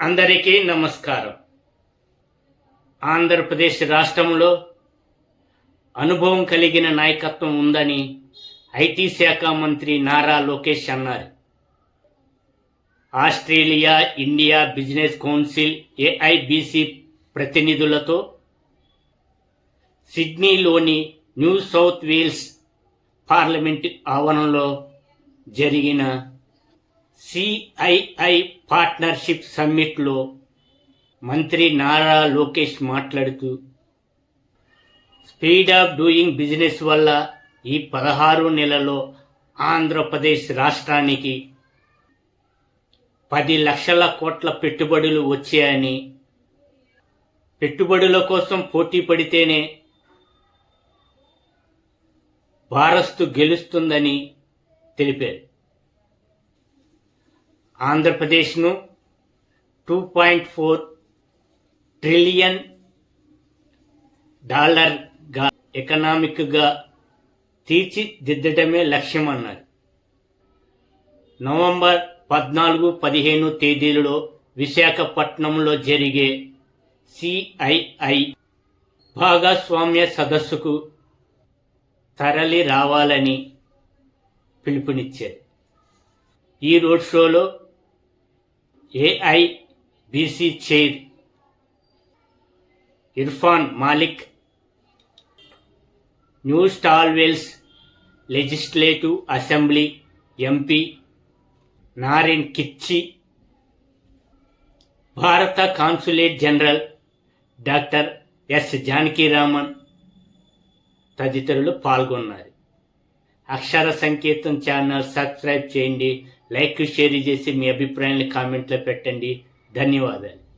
అందరికీ నమస్కారం. ఆంధ్రప్రదేశ్ రాష్ట్రంలో అనుభవం కలిగిన నాయకత్వం ఉందని ఐటీ శాఖ మంత్రి నారా లోకేష్ అన్నారు. Australia India business council AIBC ప్రతినిధులతో సిడ్నీలోని న్యూ సౌత్ వేల్స్ పార్లమెంట్ ఆవరణలో జరిగిన సిఐఐ పార్ట్నర్షిప్ సమ్మిట్లో మంత్రి నారా లోకేష్ మాట్లాడుతూ స్పీడ్ ఆఫ్ డూయింగ్ బిజినెస్ వల్ల ఈ పదహారు నెలలో ఆంధ్రప్రదేశ్ రాష్ట్రానికి పది లక్షల కోట్ల పెట్టుబడులు వచ్చాయని పెట్టుబడుల కోసం పోటీ పడితేనే భారస్తు గెలుస్తుందని తెలిపారు. ఆంధ్రప్రదేశ్ను టూ పాయింట్ ఫోర్ ట్రిలియన్ డాలర్గా ఎకనామిక్గా తీర్చిదిద్దడమే లక్ష్యమన్నారు. నవంబర్ పద్నాలుగు పదిహేను తేదీలలో విశాఖపట్నంలో జరిగే సిఐఐ భాగస్వామ్య సదస్సుకు తరలి రావాలని పిలుపునిచ్చారు. ఈ రోడ్ షోలో AIBC chair Irfan Malik New South Wales legislative assembly MP నారిన్ కిచ్చి భారత consulate general doctor S Janakiraman తదితరులు పాల్గొన్నారు. అక్షర సంకేతం ఛానల్ సబ్స్క్రైబ్ చేయండి. లైక్ షేర్ చేసి మీ అభిప్రాయాన్ని కామెంట్లో పెట్టండి. ధన్యవాదాలు.